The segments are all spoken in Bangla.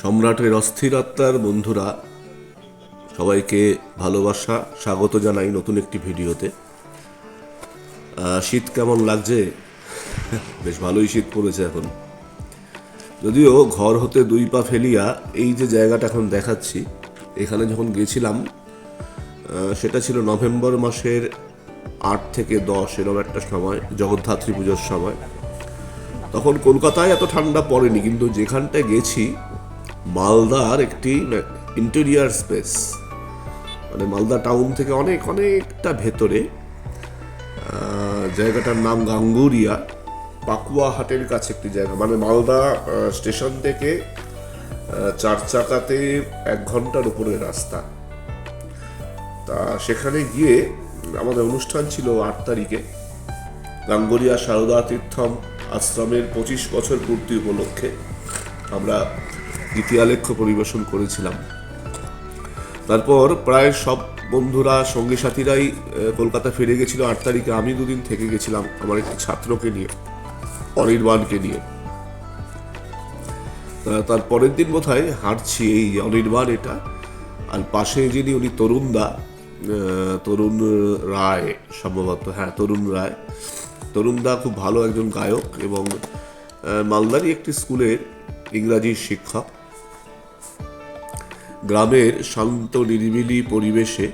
সম্রাটের অস্থিরতার বন্ধুরা, সবাইকে ভালোবাসা, স্বাগত জানাই নতুন একটি ভিডিওতে। শীত কেমন লাগছে? বেশ ভালোই শীত পড়েছে এখন। যদিও ঘর হতে দুই পা ফেলিয়া এই যে জায়গাটা এখন দেখাচ্ছি, এখানে যখন গেছিলাম সেটা ছিল নভেম্বর মাসের আট থেকে দশ, এরকম একটা সময়, জগদ্ধাত্রী পুজোর সময়। তখন কলকাতায় এত ঠান্ডা পড়েনি, কিন্তু যেখানটায় গেছি মালদার একটি ইন্টেরিয়ার স্পেস মানে মালদা টাউন থেকে অনেক, অনেকটা ভেতরে জায়গাটার নাম গাঙ্গুরিয়া। পাকুয়া হাটের কাছে একটি জায়গা। মানে মালদা স্টেশন থেকে চার চাকাতে এক ঘণ্টার উপরে রাস্তা। তা সেখানে গিয়ে আমাদের অনুষ্ঠান ছিল আট তারিখে। গাঙ্গুরিয়া সারদা তীর্থম আশ্রমের পঁচিশ বছর পূর্তি উপলক্ষে আমরা গীতিয়ালেখ্য পরিবেশন করেছিলাম। তারপর প্রায় সব বন্ধুরা সঙ্গী সাথীরাই কলকাতা ফিরে গেছিল। আট তারিখে আমি দুদিন থেকে গেছিলাম আমার একটি ছাত্রকে নিয়ে অনির্বাণকে নিয়ে। তার পরের দিন বোধহয় হাঁটছি এই অনির্বাণ এটা। আর পাশে যিনি উনি তরুণদা তরুণ রায় সম্ভবত। হ্যাঁ তরুণ রায়। তরুণদা খুব ভালো একজন গায়ক এবং আহ, মালদারই একটি স্কুলের ইংরাজির শিক্ষক। গ্রামের শান্ত, নিরিবিলি পরিবেশে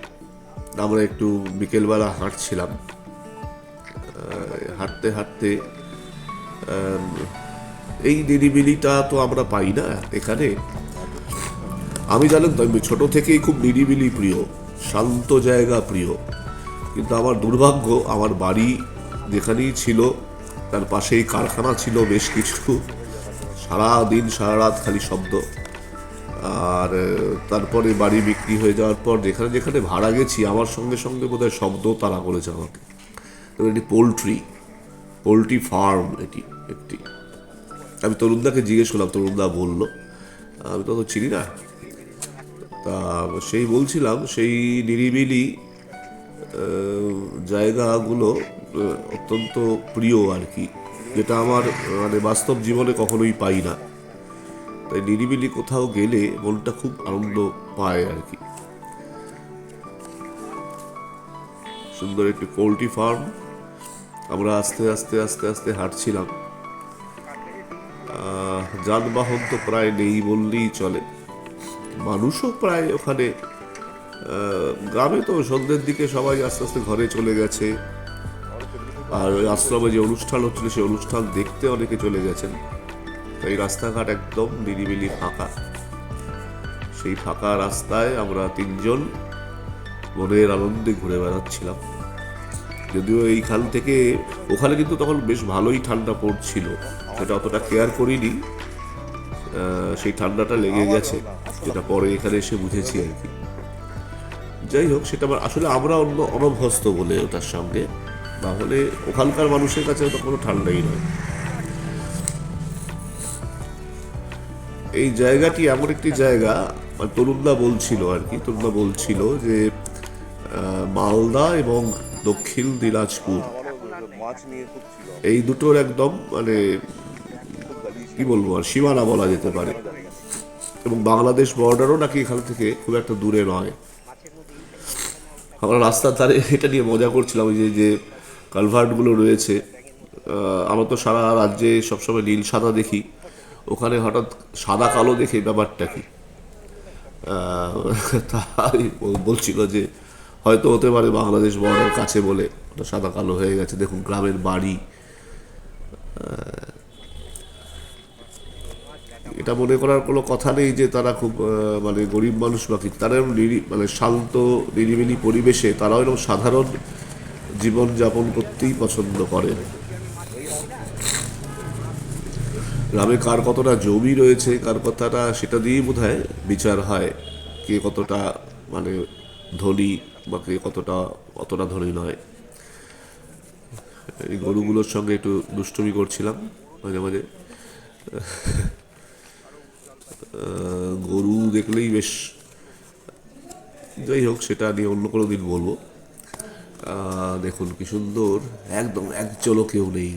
আমরা একটু বিকেলবেলা হাঁটছিলাম। হাঁটতে হাঁটতে এই নিরিবিলিটা তো আমরা পাই না এখানে। আমি জানেন তো, আমি ছোট থেকেই খুব নিরিবিলি প্রিয়, শান্ত জায়গা প্রিয়। কিন্তু আমার দুর্ভাগ্য, আমার বাড়ি যেখানেই ছিল, তার পাশেই কারখানা ছিল বেশ কিছু। সারা দিন সারা রাত খালি শব্দ। আর তারপরে বাড়ি বিক্রি হয়ে যাওয়ার পর যেখানে যেখানে ভাড়া গেছি, আমার সঙ্গে সঙ্গে বোধহয় শব্দ তারা করেছে আমাকে। এটি পোলট্রি পোলট্রি ফার্ম এটি একটি। আমি তরুণদাকে জিজ্ঞেস করলাম, তরুণদা বলল, আমি তো চিনি না। তা সেই বলছিলাম, সেই নিরিবিলি জায়গাগুলো অত্যন্ত প্রিয় আর কি, যেটা আমার মানে বাস্তব জীবনে কখনোই পাই না। তাই নিরিবিলি কোথাও গেলে মনটা খুব আনন্দ পায় আর কি। সুন্দর একটি পোলট্রি ফার্ম। আমরা আস্তে আস্তে আস্তে আস্তে হাঁটছিলাম। যানবাহন তো প্রায় নেই বললেই চলে। মানুষও প্রায় ওখানে গ্রামে তো সন্ধ্যের দিকে সবাই আস্তে আস্তে ঘরে চলে গেছে। আর ওই আশ্রমে যে অনুষ্ঠান হচ্ছিল, সেই অনুষ্ঠান দেখতে অনেকে চলে গেছেন। তাই রাস্তাঘাট একদম নিরিবিলি ফাঁকা। সেই ফাঁকা রাস্তায় আমরা তিনজন মনের আনন্দে ঘুরে বেড়াচ্ছিলাম। যদিও এইখান থেকে, ওখানে কিন্তু তখন বেশ ভালোই ঠান্ডা পড়ছিল। সেটা অতটা কেয়ার করিনি। সেই ঠান্ডাটা লেগে গেছে। যেটা পরে এখানে এসে বুঝেছি আর কি। যাই হোক, সেটা আবার- আসলে আমরা অন্য অনভ্যস্ত বলে ওটার সঙ্গে। তাহলে ওখানকার মানুষের কাছে তো কোনো ঠান্ডাই নয়। এই জায়গাটি এমন একটি জায়গা তরুণদা বলছিল আর কি, তরুণদা বলছিল যে মালদা এবং দক্ষিণ দিনাজপুর। এই দুটোর একদম মানে কি বলব আর, সীমানা বলা যেতে পারে। এবং বাংলাদেশ বর্ডারও নাকি এখান থেকে খুব একটা দূরে নয়। আমরা রাস্তার ধারে এটা নিয়ে মজা করছিলাম যে যে কালভার্টগুলো রয়েছে। আমরা তো সারা রাজ্যে সবসময় নীল সাদা দেখি। ওখানে হঠাৎ সাদা কালো দেখে ব্যাপারটা কি? তাই বলছিল যে হয়তো হতে পারে বাংলাদেশ বর্ডার কাছে বলে ওটা সাদা কালো হয়ে গেছে। দেখুন, গ্রামের বাড়ি। এটা মনে করার কোনো কথা নেই যে তারা খুব মানে গরিব মানুষ বা কি। তারা এরকম মানে শান্ত, নিরিবিলি পরিবেশে তারাও এরকম সাধারণ জীবনযাপন করতেই পছন্দ করেন। গ্রামে কার কতটা জমি রয়েছে, কার কতটা সেটা দিয়েই বোধ বিচার হয় কে কতটা মানে ধনী বা কে কতটা, অতটা ধনী নয়। এই গরুগুলোর সঙ্গে একটু দুষ্টুমি করছিলাম মাঝে মাঝে। গরু দেখলেই বেশ, যাই হোক, সেটা নিয়ে অন্য কোনো দিন বলব। দেখুন, কি সুন্দর, একদম এক চলো কেউ নেই।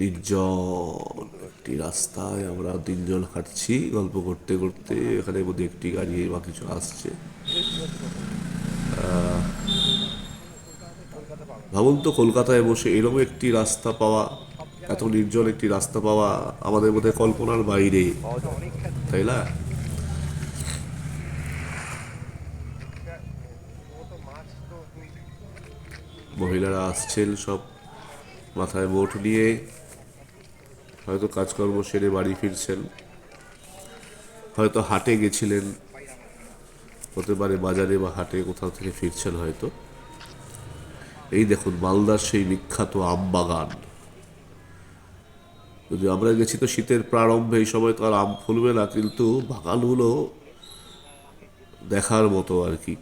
নির্জন একটি রাস্তায় আমরা তিনজন হাঁটছি, গল্প করতে করতে। এখানে বোধহয় একটি গাড়ি বা কিছু আসছে। ভাবুন তো, কলকাতায় বসে এরকম একটি রাস্তা পাওয়া, এত নির্জন একটি রাস্তা পাওয়া আমাদের মধ্যে কল্পনার বাইরে। তাই না? মহিলারা আসছেন সব মাথায় বোট নিয়ে। হয়তো কাজকর্ম সেরে বাড়ি ফিরছেন, হয়তো হাটে গেছিলেন, হতে পারে বাজারে বা হাটে কোথাও থেকে ফিরছেন হয়তো। এই দেখুন, মালদার সেই বিখ্যাত আম বাগান। যদি আমরা গেছি তো শীতের প্রারম্ভে, এই সময় তো আর আম ফুলবে না, কিন্তু বাগানগুলো দেখার মতো আর কি।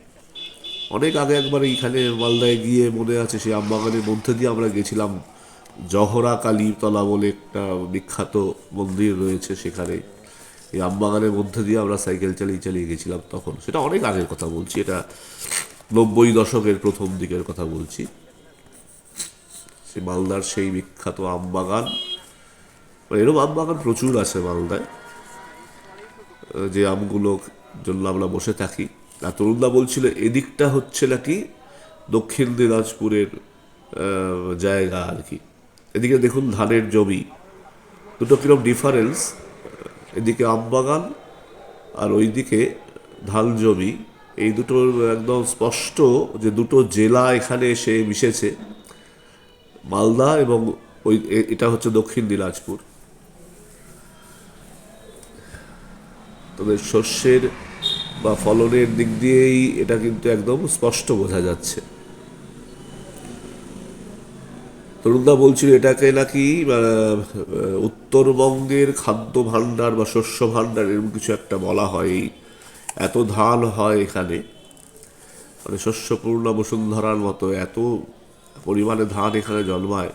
অনেক আগে একবার এইখানে মালদায় গিয়ে মনে আছে সেই আম বাগানের মধ্যে দিয়ে আমরা গেছিলাম জহরা কালীতলা বলে একটা বিখ্যাত মন্দির রয়েছে সেখানে। এই আমবাগানের মধ্যে দিয়ে আমরা সাইকেল চালিয়ে চালিয়ে গেছিলাম তখন। সেটা অনেক আগের কথা বলছি, এটা নব্বই দশকের প্রথম দিকের কথা বলছি। সে মালদার সেই বিখ্যাত আমবাগান। মানে এরকম আমবাগান প্রচুর আছে মালদায়। যে আমগুলো জন্য আমরা বসে থাকি। আর তরুণদা বলছিল, এদিকটা হচ্ছে নাকি দক্ষিণ দিনাজপুরের জায়গা আর কি। এদিকে দেখুন ধানের জমি। দুটো কীরকম ডিফারেন্স এদিকে আমবাগান আর ওইদিকে ধান জমি। এই দুটোর একদম স্পষ্ট যে দুটো জেলা এখানে এসে মিশেছে। মালদা এবং ওই এটা হচ্ছে দক্ষিণ দিনাজপুর। তবে শস্যের বা ফলনের দিক দিয়েই এটা কিন্তু একদম স্পষ্ট বোঝা যাচ্ছে। তরুণদা বলছিল এটাকে নাকি উত্তরবঙ্গের খাদ্য ভাণ্ডার বা শস্য ভাণ্ডার এরকম কিছু একটা বলা হয়। এত ধান হয় এখানে। মানে শস্যপূর্ণ বসুন্ধরার মতো এত পরিমাণে ধান এখানে জন্মায়।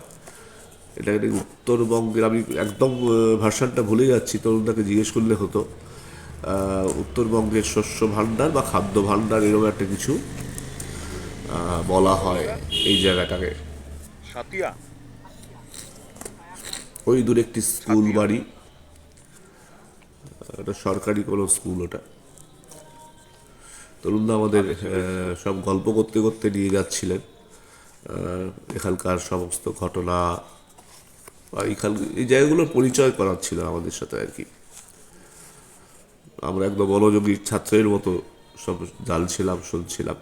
এটা উত্তরবঙ্গের, আমি একদম ভার্সানটা ভুলে যাচ্ছি, তরুণদাকে জিজ্ঞেস করলে হতো। উত্তরবঙ্গের শস্য ভাণ্ডার বা খাদ্য ভাণ্ডার এরকম একটা কিছু বলা হয় এই জায়গাটাকে। সাতিয়া। ওই দূরে একটি স্কুল বাড়ি। একটা সরকারি কোনো স্কুল ওটা। তরুণদা আমাদের সব গল্প করতে করতে নিয়ে যাচ্ছিলেন। এখানকার সমস্ত ঘটনা বা এখান এই জায়গাগুলোর পরিচয় করাচ্ছিলেন আমাদের সাথে আর কি। আমরা একদম মনোযোগী ছাত্রের মতো সব জানছিলাম শুনছিলাম।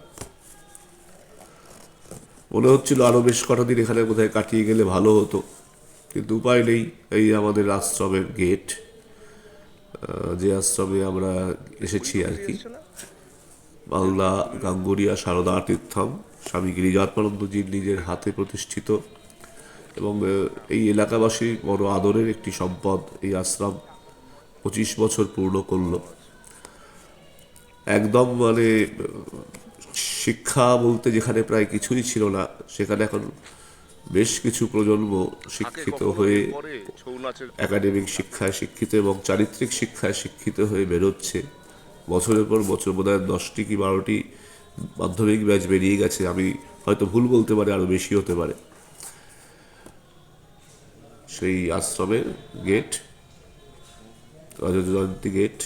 মনে হচ্ছিল আরও বেশ কটা দিন এখানে বোধহয় কাটিয়ে গেলে ভালো হতো। কিন্তু উপায় নেই এই আমাদের আশ্রমের গেট যে আশ্রমে আমরা এসেছি আর কি। মালদা, গাঙ্গুরিয়া, সারদা তীর্থম, স্বামী গিরিজাত্মানন্দজির নিজের হাতে প্রতিষ্ঠিত এবং এই এলাকাবাসী বড় আদরের একটি সম্পদ এই আশ্রম পঁচিশ বছর পূর্ণ করল। একদম মানে শিক্ষা বলতে যেখানে প্রায় কিছুই ছিল না সেখানে এখন বেশ কিছু প্রজন্ম শিক্ষিত হয়ে একাডেমিক শিক্ষায় শিক্ষিত এবং চারিত্রিক শিক্ষায় শিক্ষিত হয়ে বেরোচ্ছে। বছরের পর বছর বোধ হয় দশটি কি বারোটি মাধ্যমিক ব্যাচ বেরিয়ে গেছে। আমি হয়তো ভুল বলতে পারি আরও বেশি হতে পারে। সেই আশ্রমের গেট রজত জয়ন্তী গেট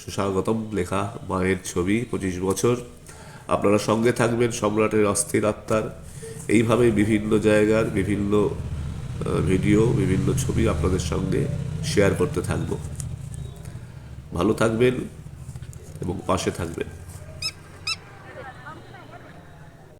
সুস্বাগতম লেখা মায়ের ছবি পঁচিশ বছর। আপনারা সঙ্গে থাকবেন, সম্রাটের অস্থির আত্মার। এইভাবে বিভিন্ন জায়গার বিভিন্ন ভিডিও, বিভিন্ন ছবি আপনাদের সঙ্গে শেয়ার করতে থাকব। ভালো থাকবেন এবং পাশে থাকবেন।